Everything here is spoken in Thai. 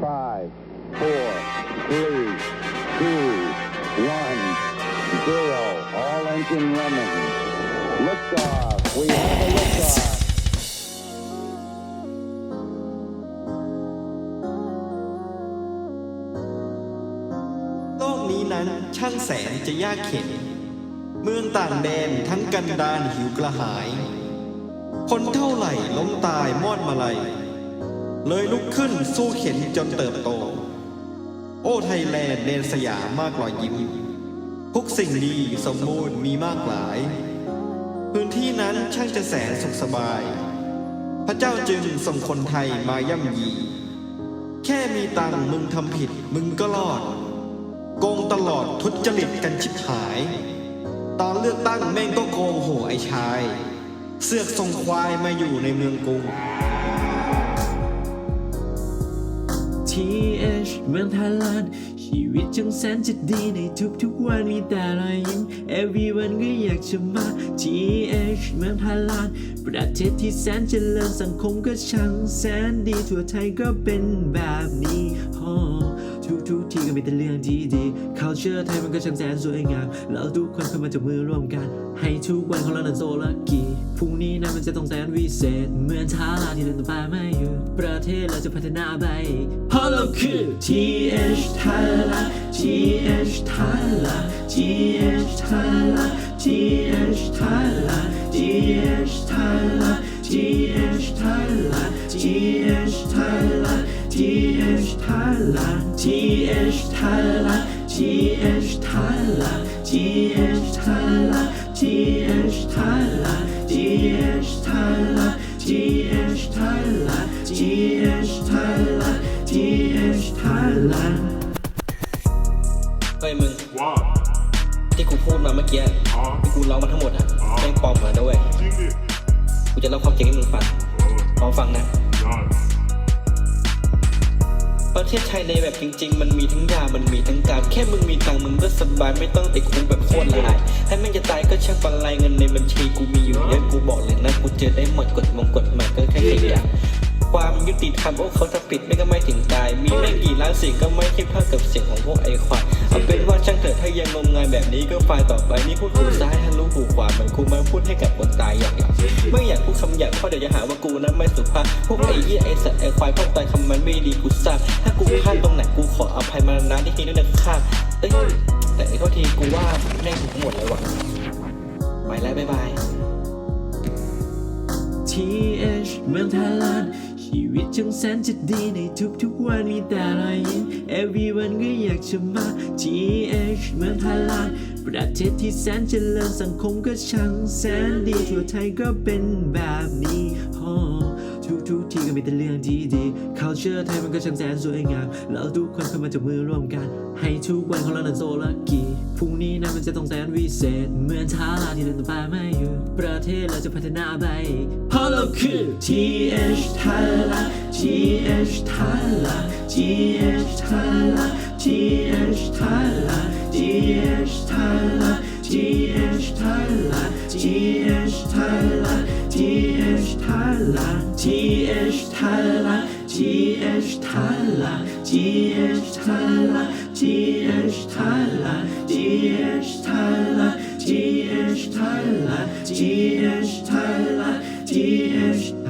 Five, four, three, two, one, zero. All engine running. Liftoff. We have a liftoff. โลกนี้นั้นช่างแสนจะยากเข็น เมืองต่างแดนทั้งกันดานหิวกระหาย คนเท่าไหร่ล้มตายมอดมาลัย เลยลุกขึ้นสู้เข็นจนเติบโต โอ้ไทยแลนด์เดนสยามมากรอยยิ้ม ทุกสิ่งดีสมบูรณ์มีมากหลาย พื้นที่นั้นช่างจะแสนสุขสบาย พระเจ้าจึงส่งคนไทยมาย่ำยี แค่มีตังมึงทำผิดมึงก็รอด โกงตลอดทุจริตกันชิบหาย ตอนเลือกตั้งแม่งก็โกงโหไอชาย เสือกส่งควายมาอยู่ในเมืองกรุง TH เมืองไทยแลนด์ชีวิตจังแสนจะดีในทุกๆวันมีแต่รอยยิ้ม Everyone ก็อยากจะมา TH เมืองไทยแลนด์ประเทศที่แสนเจริญสังคมก็ช่างแสนดีทั่วไทยก็เป็นแบบนี้ทุกทุก มีแต่เรื่องดีๆ culture ไทยมันก็ช่างแสนสวยงามเราทุกคนเข้ามาจับมือร่วมกัน ให้ทุกวันของเรานั้นโซลักกี้พรุ่งนี้นะมันจะต้องแสนวิเศษ เหมือนท้าลาที่เดินต่อไปไม่หยุดประเทศเราจะพัฒนาไปเพราะเราคือ TH Thailand TH Thailand TH Thailand TH Thailand TH Thailand ละ GH ทาละ GH ทาละ GH ทาละ GH ทาละ GH ทาละ GH ทาละ GH ทาละเฮ้ยมึงว้าที่กูพูดมาเมื่อกี้ที่กูร้องมาทั้งหมดอะแม่งปลอมเหมือนด้วยกูจะเล่าความจริงให้มึงฟังลองฟังนะ ประเทศไทยในแบบจริง ๆ มันมีทั้งยา มันมีทั้งการแค่มึงมีตังมึงก็สบายไม่ต้องติดคุกแบบโคตรละอายให้ม่งจะตายก็ช่างปันไรเงินในบัญชีกูมีอยู่เยอะกูบอกเลยนะกูเจอได้หมดกฎมงกฎหมายก็แค่ขยะความยุติธรรมพวกเขาถ้าผิดไม่ก็ไม่ถึงตาย มีไม่กี่ล้านสียงก็ไม่เทียบเท่ากับเสียงของพวกไอควายเอาเป็นว่าช่างเถอะถ้ายังงมงายแบบนี้ก็ฝ่ายต่อไปนี่พูดหูซ้ายทะลุหูขวาเหมือนกูมาพูดให้กับคนตายอย่างอย่างไม่อยากพูดคำหยาบเพราะเดี๋ยวจะหาว่ากู นั้นไม่สุภาพวกไอ้เหี้ยไอ้สัตว์ไอ้ควายพวกตายคำมันไม่ดีกูทราบถ้ากูพลาดตรงไหนกูขออภัยมานะที่ทีด้วยนะครับเอ้ยแต่ไอ้ข้อทีกูว่าแม่งถูกหมดเลยว่ะไปแล้วบ๊ายบาย TH เมืองไทยแลนด์ชีวิตจังแสนจะดีในทุกๆวันมีแต่รอยยิ้ม Everyone ก็อยากจะมา TH เมืองไทยแลนด์ประเทศที่แสนเจริญสังคมก็ช่างแสนดีทั่วไทยก็เป็นแบบนี้โอ้ ทุกทุกที่ก็มีแต่เรื่องดีดีๆ culture ไทยมันก็ช่างแสนสวยงามเราทุกคนเข้ามาจับมือร่วมกัน ให้ทุกวันของเรานั้นโซลักกี้พรุ่งนี้นะมันจะต้องแสนวิเศษ เหมือนท้าลาที่เดินต่อไปไม่หยุดประเทศเราจะพัฒนาไปเพราะเราคือ TH Thailand TH Thailand TH Thailand TH Thailand TH Thailand TH Thailand TH Thailand Thailand TH Thailand TH Thailand TH Thailand TH Thailand TH Thailand TH Thailand TH Thailand TH